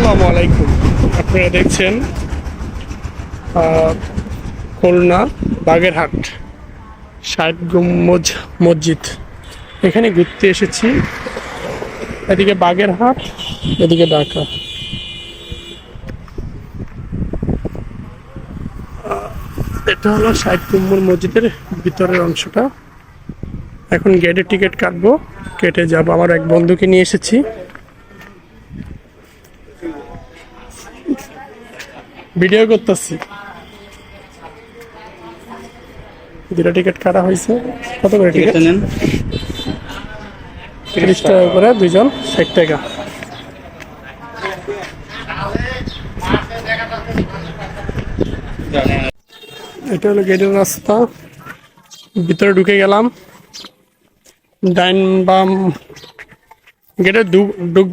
আসসালামু আলাইকুম। আপনারা দেখছেন খুলনা বাগেরহাট ষাট গম্বুজ মসজিদ। এখানে ঘুরতে এসেছি। এদিকে বাগেরহাট, এদিকে ঢাকা। এটা হলো ষাট গম্বুজ মসজিদের ভিতরের অংশটা। এখন গেটের টিকিট কাটবো। কেটে যাব। আমার এক বন্ধুকে নিয়ে এসেছি। ভিডিও করতেছি। দুটা টিকিট কাটা হয়েছে। কত করে টিকিট নেন। তিরিশ টাকা করে দুইজন ষাট টাকা। এটা হলো গেটের রাস্তা। ভিতরে ঢুকে গেলাম। ডাইন বাম গেটে ঢুক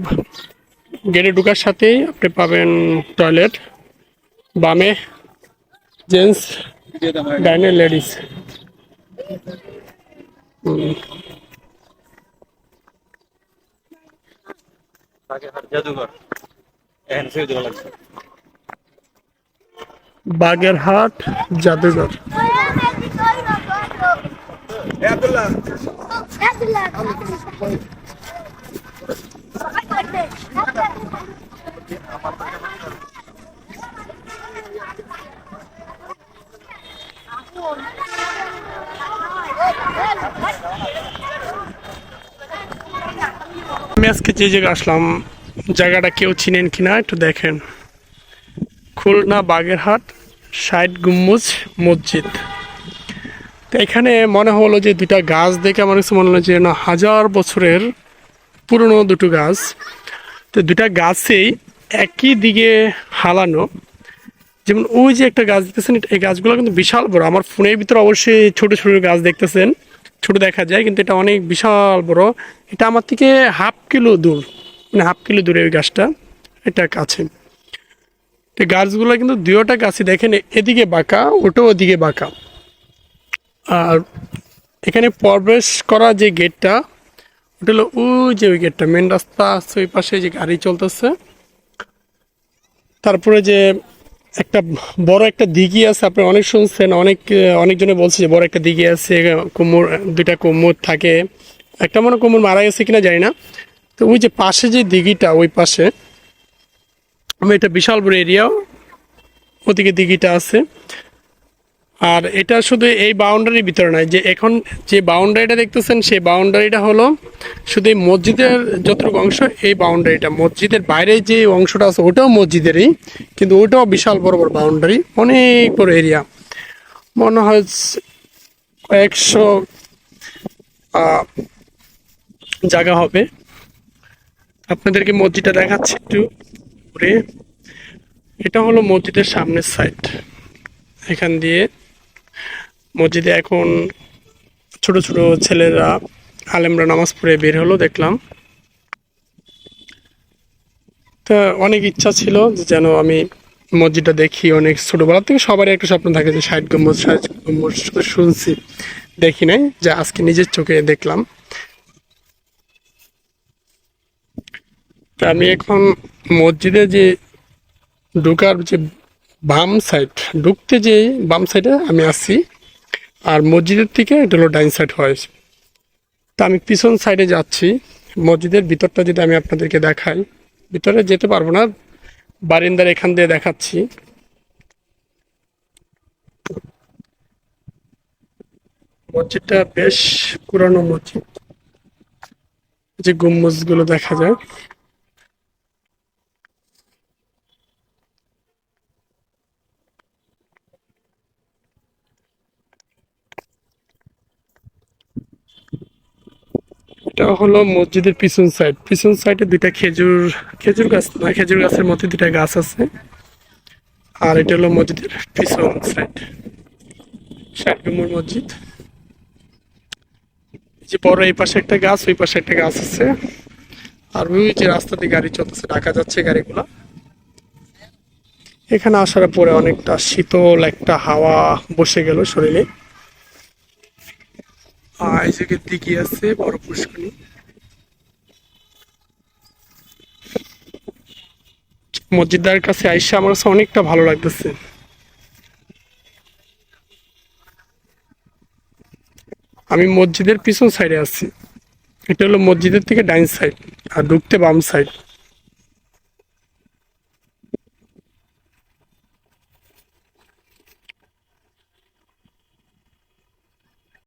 গেটে ঢুকার সাথেই আপনি পাবেন টয়লেট বামে জেন্টস ডাইনে লেডিস। বাগেরহাট জাদুঘর। আমি আজকে যে জায়গায় আসলাম, জায়গাটা কেউ চিনেন কিনা একটু দেখেন। খুলনা বাগেরহাট ষাট গুম্বুজ মসজিদ। তো এখানে মনে হলো যে দুটা গাছ দেখে আমার কাছে মনে হলো যে না, হাজার বছরের পুরনো দুটো গাছ। তো দুটা গাছেই একই দিকে হালানো। যেমন ওই যে একটা গাছ দেখতেছেন এই গাছগুলো কিন্তু বিশাল বড়। আমার ফোনের ভিতরে অবশ্যই ছোট ছোট গাছ দেখতেছেন। ছোট দেখা যায়, কিন্তু এটা অনেক বিশাল বড়। এটা আমার থেকে হাফ কিলো দূর। মানে হাফ কিলো দূরে ওই গাছটা। এটা কাছে। তো গাছগুলো কিন্তু দুয়োটা গাছই দেখেন, এদিকে বাঁকা ওটাও ওদিকে বাঁকা। আর এখানে প্রবেশ করা যে গেটটা হলো ওই যে ওই গেটটা মেন রাস্তা আছে ওই পাশে যে গাড়ি চলতেছে। তারপরে যে একটা বড় একটা দিঘি আছে, আপনি অনেক শুনছেন, অনেক, অনেকজনে বলছে যে বড় একটা দিঘি আছে, কুমোর, দুইটা কুমোর থাকে। একটা মনে কুমোর মারা গেছে কিনা জানি না। তো ওই যে পাশে যে দিঘিটা, ওই পাশে, আমি এটা বিশাল বড় এরিয়া ওদিকে দিঘিটা আছে। আর এটা শুধু এই বাউন্ডারির ভিতরে নয়, যে এখন যে বাউন্ডারিটা দেখতেছেন, সেই বাউন্ডারিটা হলো শুধু এই মসজিদের যতটুকু অংশ, এই বাউন্ডারিটা মসজিদের বাইরে যে অংশটা আছে, ওটাও মসজিদেরই, কিন্তু ওটাও বিশাল বড় বড় বাউন্ডারি অনেক বড় এরিয়া মনে হয় কয়েকশো জায়গা হবে। আপনাদেরকে মসজিদটা দেখাচ্ছি একটু ঘুরে। এটা হলো মসজিদের সামনের সাইড এখান দিয়ে। মসজিদে এখন ছোট ছোট ছেলেরা আলেমরা নামাজ পড়ে বের হলো, দেখলাম। তা অনেক ইচ্ছা ছিল যে যেন আমি মসজিদটা দেখি অনেক ছোটবেলা থেকে। সবারই একটা স্বপ্ন থাকে যে ষাট গম্বুজ ষাট গম্বুজ শুধু শুনছি, দেখি নাই, যে আজকে নিজের চোখে দেখলাম। তা আমি এখন মসজিদে যে ঢুকার যে বাম সাইড ঢুকতে যে বাম সাইডে আমি আছি। আর মসজিদের থেকে এটা হলো ডাইন সাইড হয়। তা আমি পিছন সাইডে যাচ্ছি। মসজিদের ভিতরটা যদি আমি আপনাদেরকে দেখাই, ভিতরে যেতে পারব না, বারিন্দার এখান দিয়ে দেখাচ্ছি। মসজিদটা বেশ পুরানো মসজিদ। যে গম্বুজগুলো দেখা যায়। এটা হলো মসজিদের পিছন সাইড পিছন সাইডে দুইটা খেজুর খেজুর গাছ না খেজুর গাছের মধ্যে দুইটা গাছ আছে। আর এটা হলো মসজিদের পিছন সাইড নম্বর মসজিদ। যে বড় এই পাশে একটা গাছ, ওই পাশে একটা গাছ আছে। আর ওই যে রাস্তা দিয়ে গাড়ি চলতেছে, ঢাকা যাচ্ছে গাড়িগুলো। এখানে আসার পরে অনেকটা শীতল একটা হাওয়া বসে গেল শরীরে। জায়গায় দিঘি আছে, বড় পুষ্করণী। মসজিদার কাছে আইসা আমার কাছে অনেকটা ভালো লাগতেছে। আমি মসজিদের পিছন সাইডে আছি। এটা হলো মসজিদের থেকে ডাইন সাইড আর ঢুকতে বাম সাইড